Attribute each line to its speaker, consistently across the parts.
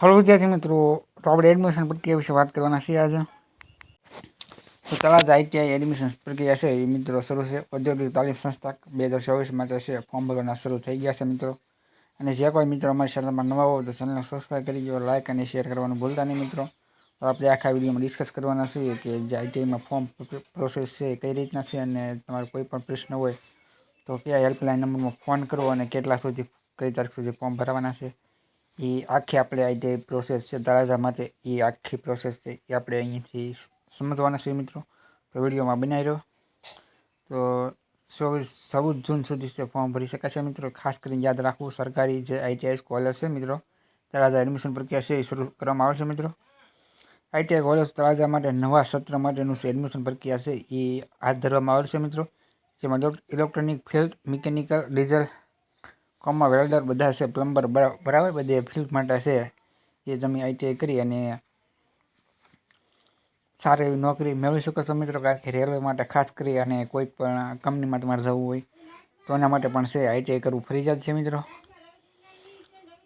Speaker 1: Hello વિદ્યાર્થી મિત્રો, તો આપણે એડમિશન પ્રક્રિયા વિશે વાત કરવાના છીએ આજે. તો તળાજ આઈટીઆઈ એડમિશન પ્રક્રિયા છે, એ મિત્રો શરૂ છે. ઔદ્યોગિક તાલીમ સંસ્થા બે હજાર ચોવીસ માટે છે. ફોર્મ ભરવાના શરૂ થઈ ગયા છે મિત્રો. અને જે કોઈ મિત્રો અમારી ચેનલમાં નવા હોય તો ચેનલને સબસ્ક્રાઈબ કરી દો લાઇક અને શેર કરવાનું ભૂલતા નહીં મિત્રો. તો આપણે આખા વિડીયોમાં ડિસ્કસ કરવાના છીએ કે જે આઈટીઆઈમાં ફોર્મ પ્રોસેસ છે કઈ રીતના છે અને તમારો કોઈ પણ પ્રશ્ન હોય તો કયા હેલ્પલાઇન નંબરમાં ફોન કરવો અને કેટલા સુધી, કઈ તારીખ સુધી ફોર્મ ભરવાના છે. એ આખી આપણે આઈટીઆઈ પ્રોસેસ છે, તળાજા માટે એ આખી પ્રોસેસ છે એ આપણે અહીંથી સમજવાના છે મિત્રો. તો વિડીયોમાં બનાવી રહ્યો. તો ચોવીસ, ચૌદ જૂન સુધી તે ફોર્મ ભરી શકાશે મિત્રો. ખાસ કરીને યાદ રાખવું, સરકારી જે આઈટીઆઈ કોલેજ છે મિત્રો, તળાજા એડમિશન પ્રક્રિયા છે એ શરૂ કરવામાં આવશે મિત્રો. આઈટીઆઈ કોલેજ તળાજા માટે નવા સત્ર માટેનું એડમિશન પ્રક્રિયા છે એ હાથ ધરવામાં આવશે મિત્રો. જેમાં ઇલેક્ટ્રોનિક ફિલ્ડ મિકેનિકલ ડીઝલ કોમમાં વેલ્ડર બધા છે, પ્લમ્બર બરાબર? બધે ફિલ્ડ માટે છે, એ તમે આઈટીઆઈ કરી અને સારી એવી નોકરી મેળવી શકો છો મિત્રો, કારણ કે રેલવે માટે ખાસ કરી અને કોઈ પણ કંપનીમાં તમારે જવું હોય, તો એના માટે પણ છે આઈટીઆઈ કરવું ફરજિયાત છે મિત્રો.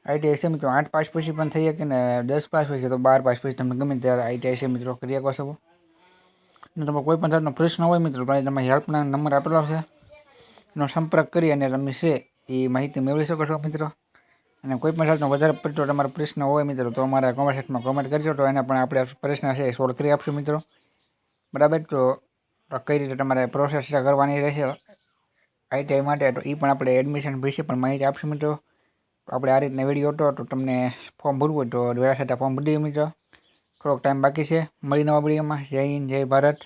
Speaker 1: આઈટીઆઈ છે મિત્રો, આઠ પાસ પછી પણ થઈ શકે ને દસ પાસ પછી તો બાર પાસ પછી તમે ગમે ત્યારે આઈટીઆઈ છે મિત્રો, કરી શકો છો. ને તમે કોઈ પણ જાતનો પ્રશ્ન હોય મિત્રો, તો તમે હેલ્પના નંબર આપેલો છે. એનો સંપર્ક કરી અને તમે છે એ માહિતી મેળવી શકો છો મિત્રો. અને કોઈ પણ જાતનો વધારે પડતો તમારો પ્રશ્ન હોય મિત્રો, તો અમારા કોમેન્ટ સેક્શનમાં કોમેન્ટ કરજો. તો એને પણ આપણે પ્રશ્ન છે સોલ્વ કરી આપશું મિત્રો. બરાબર? તો કઈ રીતે તમારે પ્રોસેસ કરવાની રહેશે? આઈટીઆઈ માટે તો એ પણ આપણે એડમિશન વિશે પણ માહિતી આપશું મિત્રો. આપણે આ રીતના વીડિયો હતો, તો તમને ફોર્મ ભરવું હોય તો વહેલા સાથે ફોર્મ ભરી દઈએ મિત્રો. થોડોક ટાઈમ બાકી છે. મળી નવા વિડીયોમાં જય હિન્દ, જય ભારત.